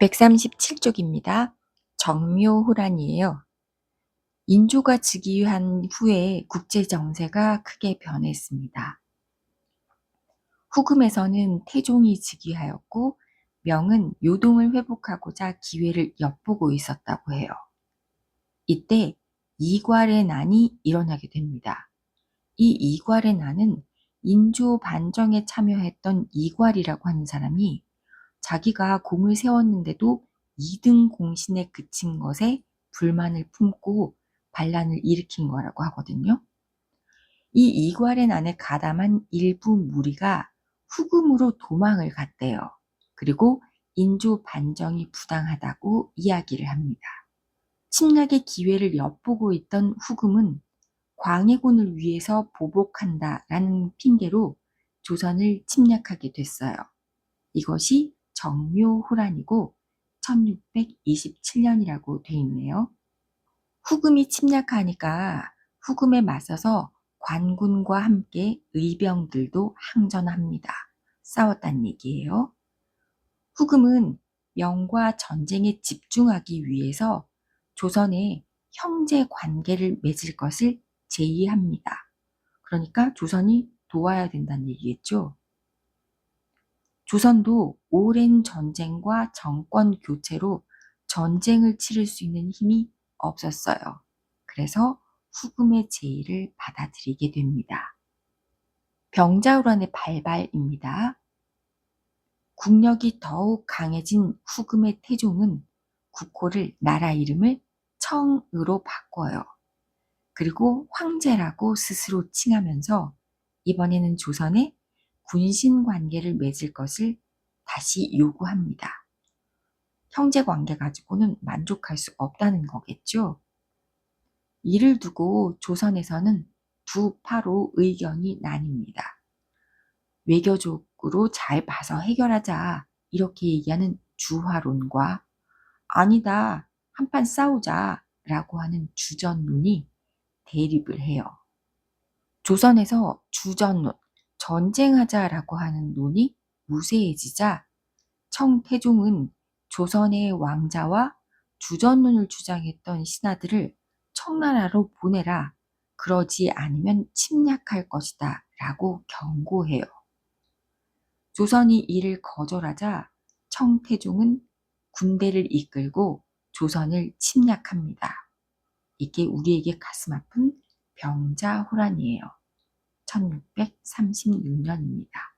137쪽입니다. 정묘호란이에요. 인조가 즉위한 후에 국제 정세가 크게 변했습니다. 후금에서는 태종이 즉위하였고 명은 요동을 회복하고자 기회를 엿보고 있었다고 해요. 이때 이괄의 난이 일어나게 됩니다. 이 이괄의 난은 인조 반정에 참여했던 이괄이라고 하는 사람이 자기가 공을 세웠는데도 2등 공신에 그친 것에 불만을 품고 반란을 일으킨 거라고 하거든요. 이 이괄의 난에 가담한 일부 무리가 후금으로 도망을 갔대요. 그리고 인조 반정이 부당하다고 이야기를 합니다. 침략의 기회를 엿보고 있던 후금은 광해군을 위해서 보복한다라는 핑계로 조선을 침략하게 됐어요. 이것이 정묘호란이고 1627년이라고 돼 있네요. 후금이 침략하니까 후금에 맞서서 관군과 함께 의병들도 항전합니다. 싸웠단 얘기예요. 후금은 명과 전쟁에 집중하기 위해서 조선에 형제 관계를 맺을 것을 제의합니다. 그러니까 조선이 도와야 된다는 얘기겠죠. 조선도 오랜 전쟁과 정권 교체로 전쟁을 치를 수 있는 힘이 없었어요. 그래서 후금의 제의를 받아들이게 됩니다. 병자호란의 발발입니다. 국력이 더욱 강해진 후금의 태종은 국호를 나라 이름을 청으로 바꿔요. 그리고 황제라고 스스로 칭하면서 이번에는 조선에 군신 관계를 맺을 것을 다시 요구합니다. 형제 관계 가지고는 만족할 수 없다는 거겠죠. 이를 두고 조선에서는 두 파로 의견이 나뉩니다. 외교적으로 잘 봐서 해결하자 이렇게 얘기하는 주화론과 아니다 한판 싸우자 라고 하는 주전론이 대립을 해요. 조선에서 주전론, 전쟁하자라고 하는 논이 무세해지자 청태종은 조선의 왕자와 주전론을 주장했던 신하들을 청나라로 보내라. 그러지 않으면 침략할 것이다. 라고 경고해요. 조선이 이를 거절하자 청태종은 군대를 이끌고 조선을 침략합니다. 이게 우리에게 가슴 아픈 병자호란이에요. 1636년입니다.